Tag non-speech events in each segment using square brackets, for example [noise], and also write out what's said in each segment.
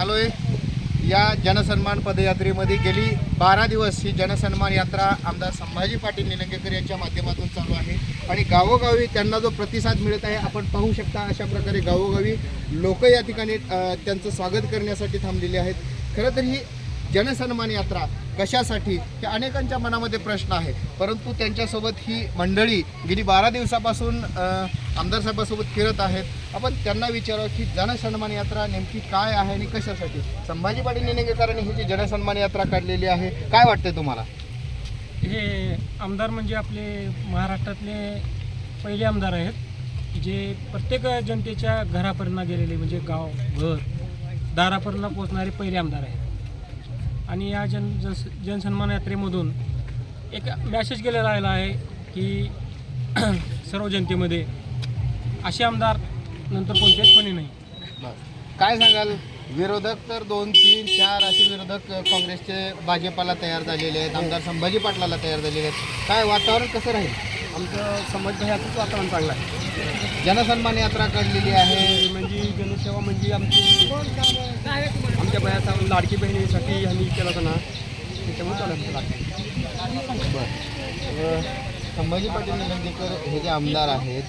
आलोय. या जनसन्मान पदयात्रेमध्ये गेली. बारा दिवस ही जनसन्मान यात्रा आमदार संभाजी पाटील निलंगेकर यांच्या माध्यमातून चालू आहे. आणि गावोगावी त्यांना जो प्रतिसाद मिळत आहे आपण पाहू शकता अशा प्रकारे गावोगावी लोक या ठिकाणी त्यांचं स्वागत करण्यासाठी थांबलेले आहेत. खरं तर ही जनसन्मान यात्रा कशासाठी? हे अनेकांच्या मनामध्ये प्रश्न आहे. परंतु त्यांच्यासोबत ही मंडळी गेली बारा दिवसापासून आमदार साहेबांसोबत फिरत आहेत. आपण त्यांना विचारावं की जनसन्मान यात्रा नेमकी काय आहे आणि कशासाठी? संभाजी पाटील निनेगेकरांनी ही जी जनसन्मान यात्रा काढलेली आहे काय वाटते तुम्हाला? हे आमदार म्हणजे आपले महाराष्ट्रातले पहिले आमदार आहेत जे प्रत्येक जनतेच्या घरापर्यंत गेलेले म्हणजे गाव घर दारापर्यंत पोचणारे पहिले आमदार आहेत. आणि या जन जन जनसन्मान यात्रेमधून एक मॅसेज गेलेला आलेला आहे की [clears throat] सर्व जनतेमध्ये असे आमदार नंतर कोणतेच कोणी नाही. काय सांगाल? विरोधक तर दोन तीन चार असे विरोधक काँग्रेसचे भाजपाला तयार झालेले आहेत आमदार संभाजी पाटलाला तयार झालेले आहेत. काय वातावरण कसं राहील? आमचं समाज ह्याचंच वातावरण चांगलं आहे. जनसन्मान यात्रा काढलेली आहे. म्हणजे जनसेवा म्हणजे आमची आमच्या बयाचा लाडकी बहिणीसाठी आम्ही केला होता ना. त्याच्यामुळे चालू अ, संभाजी पाटील निलंगेकर हे जे आमदार आहेत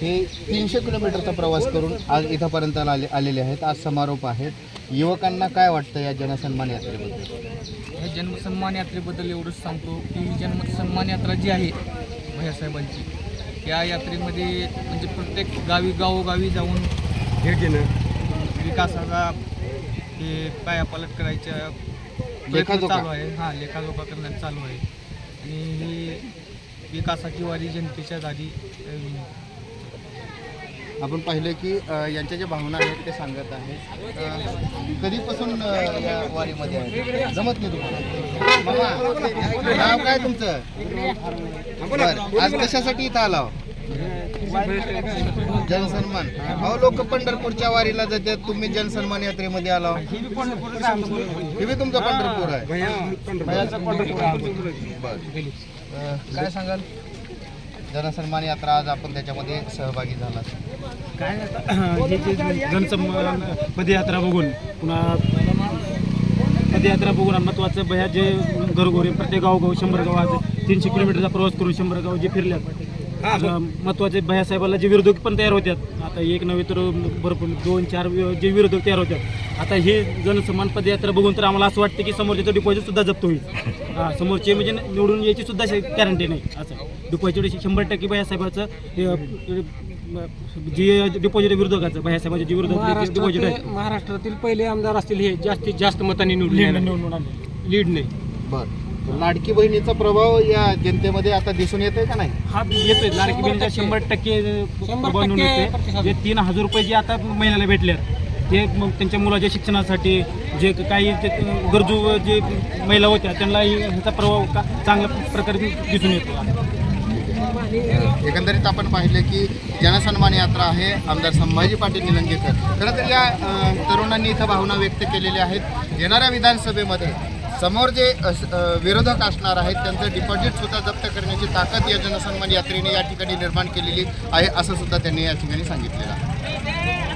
हे तीनशे किलोमीटरचा प्रवास करून आज इथंपर्यंत आले आलेले आहेत. आज समारोप आहे युवकांना काय वाटतं या जनसन्मान यात्रेबद्दल? ह्या जन्मसन्मान यात्रेबद्दल एवढंच सांगतो की जन्मसन्मान यात्रा जी आहे भैयासाहेबांची या यात्रेमध्ये म्हणजे प्रत्येक गावी गावोगावी जाऊन भेट देणं विकासाचा हे पायापालट करायच्या प्रयत्न लेखाजोखा. चालू आहे. हां लेखाजोखा करण्यात चालू आहे. आणि ही विकासाची वारी जनतेच्या अं, आपण पाहिलं की यांच्या ज्या भावना आहेत ते सांगत आहेत. अ, कधीपासून या वारीमध्ये आहे जमत नाही तुम्हाला? नाव काय तुमचं? बरं आज कशासाठी इथं आला हो? जनसन्मान. अहो लोक पंढरपूरच्या वारीला जातात तुम्ही जनसन्मान यात्रेमध्ये आला हो. हे बी तुमचं पंढरपूर आहे. काय सांगाल? जनसन्मान यात्रा आज आपण त्याच्यामध्ये सहभागी झाला काय [clears throat] जनसन्मान पदयात्रा बघून पुन्हा पदयात्रा बघून महत्वाचं भया जे घरोघरी प्रत्येक गावगाव शंभर गाव आज तीनशे किलोमीटरचा प्रवास करून शंभर गाव जे फिरल्यात महत्त्वाचे भैयासाहेबाला जे विरोधक पण तयार होत्यात. आता एक नव्हे तर भरपूर दोन चार जे विरोधक तयार होत्यात. आता हे जनसन्मान पदयात्रा बघून तर आम्हाला असं वाटतं की समोरच्याचं डिपॉझिट सुद्धा जप्त होईल. हा, समोरचे म्हणजे निवडून यायची सुद्धा गॅरंटी नाही असं. डिपॉझिट शंभर टक्के भैयासाहेबाचं जे डिपॉझिट विरोधकाचं भैयासाहेबाचे जे विरोधक डिपॉझिट आहे. महाराष्ट्रातील पहिले आमदार असतील हे जास्तीत जास्त मतांनी निवडले निवडून लीड नाही. बर. लाडकी बहिणीचा प्रभाव या जनतेमध्ये आता दिसून येतोय का नाही? हा येतोय. लाडकी बहिणीचा शंभर टक्के प्रभाव नोंद येतोय जे तीन हजार रुपये जे आता महिन्याला भेटल्यात ते मग त्यांच्या मुलाच्या शिक्षणासाठी जे काही ते गरजू जे महिला होत्या त्यांनाही ह्याचा प्रभाव का चांगल्या प्रकारे दिसून येतो एकंदरीत आपण पाहिले की जनसन्मान यात्रा आहे. आमदार संभाजी पाटील निलंगेकर. खरं तर या तरुणांनी इथं भावना व्यक्त केलेल्या आहेत. येणाऱ्या विधानसभेमध्ये समोर जे विरोधक असणार आहेत त्यांचं डिपॉझिट सुद्धा जप्त करण्याची ताकद या जनसन्मान यात्रेने या ठिकाणी निर्माण केलेली आहे असं सुद्धा त्यांनी या ठिकाणी सांगितलेलं आहे.